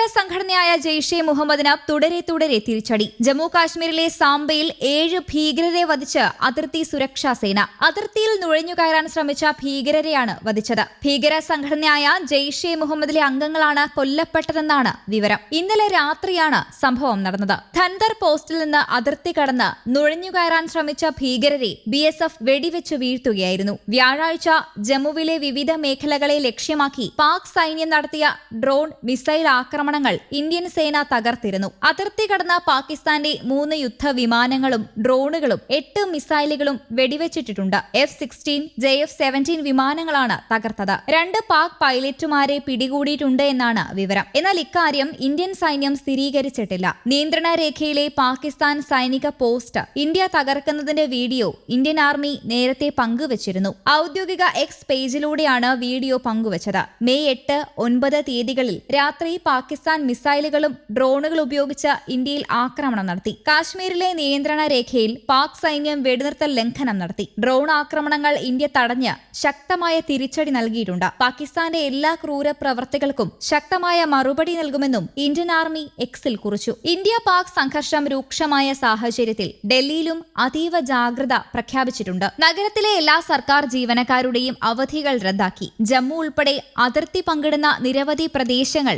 ഭീകര സംഘടനയായ ജെയ്ഷെ മുഹമ്മദിന് തുടരെ തുടരെ തിരിച്ചടി. ജമ്മു കാശ്മീരിലെ സാംബയിൽ ഏഴ് ഭീകരരെ വധിച്ച് അതിർത്തി സുരക്ഷാ സേന. അതിർത്തിയിൽ നുഴഞ്ഞുകയറാൻ ശ്രമിച്ച ഭീകരരെയാണ് വധിച്ചത്. ഭീകര സംഘടനയായ ജെയ്ഷെ മുഹമ്മദിലെ അംഗങ്ങളാണ് കൊല്ലപ്പെട്ടതെന്നാണ് വിവരം. ഇന്നലെ രാത്രിയാണ് സംഭവം നടന്നത്. ധന്തർ പോസ്റ്റിൽ നിന്ന് അതിർത്തി കടന്ന് നുഴഞ്ഞുകയറാൻ ശ്രമിച്ച ഭീകരരെ ബി എസ് എഫ് വെടിവെച്ച് വീഴ്ത്തുകയായിരുന്നു. വ്യാഴാഴ്ച ജമ്മുവിലെ വിവിധ മേഖലകളെ ലക്ഷ്യമാക്കി പാക് സൈന്യം നടത്തിയ ഡ്രോൺ മിസൈൽ ആക്രമണങ്ങൾ ഇന്ത്യൻ സേന തകർത്തിരുന്നു. അതിർത്തി കടന്ന പാകിസ്ഥാന്റെ മൂന്ന് യുദ്ധവിമാനങ്ങളും ഡ്രോണുകളും എട്ട് മിസൈലുകളും വെടിവെച്ചിട്ടിട്ടുണ്ട്. F sixteen J F seventeen വിമാനങ്ങളാണ് തകർത്തത്. രണ്ട് പാക് പൈലറ്റുമാരെ പിടികൂടിയിട്ടുണ്ട് എന്നാണ് വിവരം. എന്നാൽ ഇക്കാര്യം ഇന്ത്യൻ സൈന്യം സ്ഥിരീകരിച്ചിട്ടില്ല. നിയന്ത്രണ രേഖയിലെ പാകിസ്ഥാൻ സൈനിക പോസ്റ്റ് ഇന്ത്യ തകർക്കുന്നതിന്റെ വീഡിയോ ഇന്ത്യൻ ആർമി നേരത്തെ പങ്കുവച്ചിരുന്നു. ഔദ്യോഗിക എക്സ് പേജിലൂടെയാണ് വീഡിയോ പങ്കുവച്ചത്. മെയ് എട്ട് ഒൻപത് തീയതികളിൽ രാത്രി പാകിസ്ഥാൻ മിസൈലുകളും ഡ്രോണുകളും ഉപയോഗിച്ച് ഇന്ത്യയിൽ ആക്രമണം നടത്തി. കാശ്മീരിലെ നിയന്ത്രണ രേഖയിൽ പാക് സൈന്യം വെടിനിർത്തൽ ലംഘനം നടത്തി. ഡ്രോൺ ആക്രമണങ്ങൾ ഇന്ത്യ തടഞ്ഞ് ശക്തമായ തിരിച്ചടി നൽകിയിട്ടുണ്ട്. പാകിസ്ഥാന്റെ എല്ലാ ക്രൂര പ്രവർത്തികൾക്കും ശക്തമായ മറുപടി നൽകുമെന്നും ഇന്ത്യൻ ആർമി എക്സിൽ കുറിച്ചു. ഇന്ത്യ പാക് സംഘർഷം രൂക്ഷമായ സാഹചര്യത്തിൽ ഡൽഹിയിലും അതീവ ജാഗ്രത പ്രഖ്യാപിച്ചിട്ടുണ്ട്. നഗരത്തിലെ എല്ലാ സർക്കാർ ജീവനക്കാരുടെയും അവധികൾ റദ്ദാക്കി. ജമ്മു ഉൾപ്പെടെ അതിർത്തി പങ്കിടുന്ന നിരവധി പ്രദേശങ്ങൾ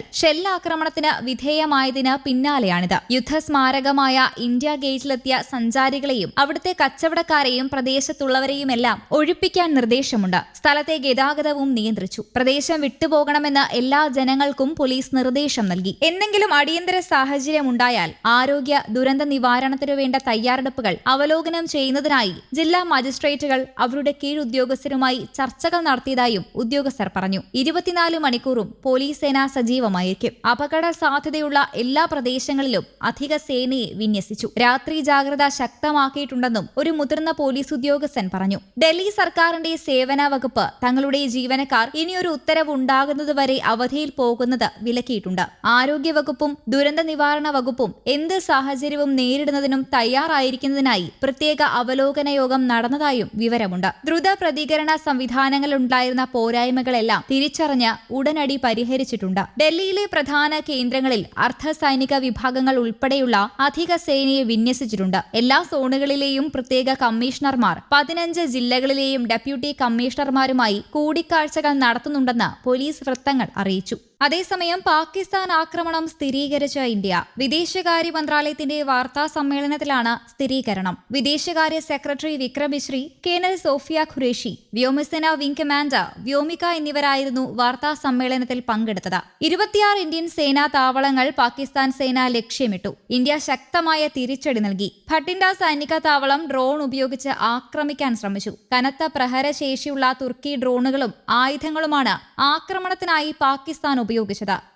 ഷെല്ലാക്രമണത്തിന് വിധേയമായതിന് പിന്നാലെയാണിത്. യുദ്ധസ്മാരകമായ ഇന്ത്യ ഗേറ്റിലെത്തിയ സഞ്ചാരികളെയും അവിടുത്തെ കച്ചവടക്കാരെയും പ്രദേശത്തുള്ളവരെയുമെല്ലാം ഒഴിപ്പിക്കാൻ നിർദ്ദേശമുണ്ട്. സ്ഥലത്തെ ഗതാഗതവും നിയന്ത്രിച്ചു. പ്രദേശം വിട്ടുപോകണമെന്ന് എല്ലാ ജനങ്ങൾക്കും പോലീസ് നിർദ്ദേശം നൽകി. എന്തെങ്കിലും അടിയന്തര സാഹചര്യം ഉണ്ടായാൽ ആരോഗ്യ ദുരന്ത നിവാരണത്തിനു വേണ്ട തയ്യാറെടുപ്പുകൾ അവലോകനം ചെയ്യുന്നതിനായി ജില്ലാ മജിസ്ട്രേറ്റുകൾ അവരുടെ കീഴുദ്യോഗസ്ഥരുമായി ചർച്ചകൾ നടത്തിയതായും ഉദ്യോഗസ്ഥർ പറഞ്ഞു. ഇരുപത്തിനാല് മണിക്കൂറും പോലീസ് സേന സജീവമായിരിക്കും. അപകട സാധ്യതയുള്ള എല്ലാ പ്രദേശങ്ങളിലും അധിക സേനയെ വിന്യസിച്ചു. രാത്രി ജാഗ്രത ശക്തമാക്കിയിട്ടുണ്ടെന്നും ഒരു മുതിർന്ന പോലീസ് ഉദ്യോഗസ്ഥൻ പറഞ്ഞു. ഡൽഹി സർക്കാരിന്റെ സേവന വകുപ്പ് തങ്ങളുടെ ജീവനക്കാർ ഇനിയൊരു ഉത്തരവ് ഉണ്ടാകുന്നതുവരെ അവധിയിൽ പോകുന്നത് വിലക്കിയിട്ടുണ്ട്. ആരോഗ്യ വകുപ്പും ദുരന്ത നിവാരണ വകുപ്പും എന്ത് സാഹചര്യവും നേരിടുന്നതിനും തയ്യാറായിരിക്കുന്നതിനായി പ്രത്യേക അവലോകന യോഗം നടന്നതായും വിവരമുണ്ട്. ദ്രുത പ്രതികരണ സംവിധാനങ്ങൾ ഉണ്ടായിരുന്ന പോരായ്മകളെല്ലാം തിരിച്ചറിഞ്ഞ് ഉടനടി പരിഹരിച്ചിട്ടുണ്ട്. ഡൽഹിയിലെ പ്രധാന കേന്ദ്രങ്ങളിൽ അർദ്ധ സൈനിക വിഭാഗങ്ങൾ ഉൾപ്പെടെയുള്ള അധിക സേനയെ വിന്യസിച്ചിട്ടുണ്ട്. എല്ലാ സോണുകളിലെയും പ്രത്യേക കമ്മീഷണർമാർ പതിനഞ്ച് ജില്ലകളിലെയും ഡെപ്യൂട്ടി കമ്മീഷണർമാരുമായി കൂടിക്കാഴ്ചകൾ നടത്തുന്നുണ്ടെന്ന് പോലീസ് വൃത്തങ്ങൾ അറിയിച്ചു. അതേസമയം പാകിസ്ഥാൻ ആക്രമണം സ്ഥിരീകരിച്ച ഇന്ത്യ. വിദേശകാര്യ മന്ത്രാലയത്തിന്റെ വാർത്താ സമ്മേളനത്തിലാണ് സ്ഥിരീകരണം. വിദേശകാര്യ സെക്രട്ടറി വിക്രം മിശ്രി കേണൽ സോഫിയ ഖുറേഷി വ്യോമസേന വിംഗ് കമാൻഡർ വ്യോമിക എന്നിവരായിരുന്നു വാർത്താ സമ്മേളനത്തിൽ പങ്കെടുത്തത്. ഇരുപത്തിയാറ് ഇന്ത്യൻ സേനാ താവളങ്ങൾ പാകിസ്ഥാൻ സേന ലക്ഷ്യമിട്ടു. ഇന്ത്യ ശക്തമായ തിരിച്ചടി നൽകി. ഭട്ടിൻഡ സൈനിക താവളം ഡ്രോൺ ഉപയോഗിച്ച് ആക്രമിക്കാൻ ശ്രമിച്ചു. കനത്ത പ്രഹരശേഷിയുള്ള തുർക്കി ഡ്രോണുകളും ആയുധങ്ങളുമാണ് ആക്രമണത്തിനായി പാകിസ്ഥാൻ ഉപയോഗിച്ചത്.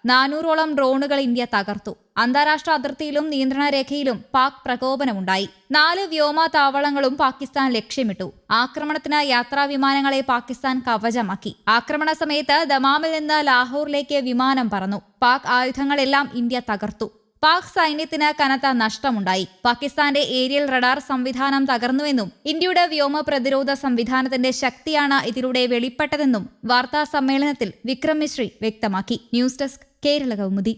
നാനൂറോളം ഡ്രോണുകൾ ഇന്ത്യ തകർത്തു. അന്താരാഷ്ട്ര അതിർത്തിയിലും നിയന്ത്രണ രേഖയിലും പാക് പ്രകോപനമുണ്ടായി. നാല് വ്യോമ താവളങ്ങളും പാകിസ്ഥാൻ ലക്ഷ്യമിട്ടു. ആക്രമണത്തിന് യാത്രാ വിമാനങ്ങളെ പാകിസ്ഥാൻ കവചമാക്കി. ആക്രമണ സമയത്ത് ദമാമിൽ നിന്ന് ലാഹോറിലേക്ക് വിമാനം പറന്നു. പാക് ആയുധങ്ങളെല്ലാം ഇന്ത്യ തകർത്തു. പാക് സൈന്യത്തിന് കനത്ത നഷ്ടമുണ്ടായി. പാകിസ്ഥാന്റെ ഏരിയൽ റഡാർ സംവിധാനം തകർന്നുവെന്നും ഇന്ത്യയുടെ വ്യോമ പ്രതിരോധ സംവിധാനത്തിന്റെ ശക്തിയാണ് ഇതിലൂടെ വെളിപ്പെട്ടതെന്നും വാർത്താ സമ്മേളനത്തിൽ വിക്രം മിശ്രി വ്യക്തമാക്കി. News desk Kerala Kaumudi.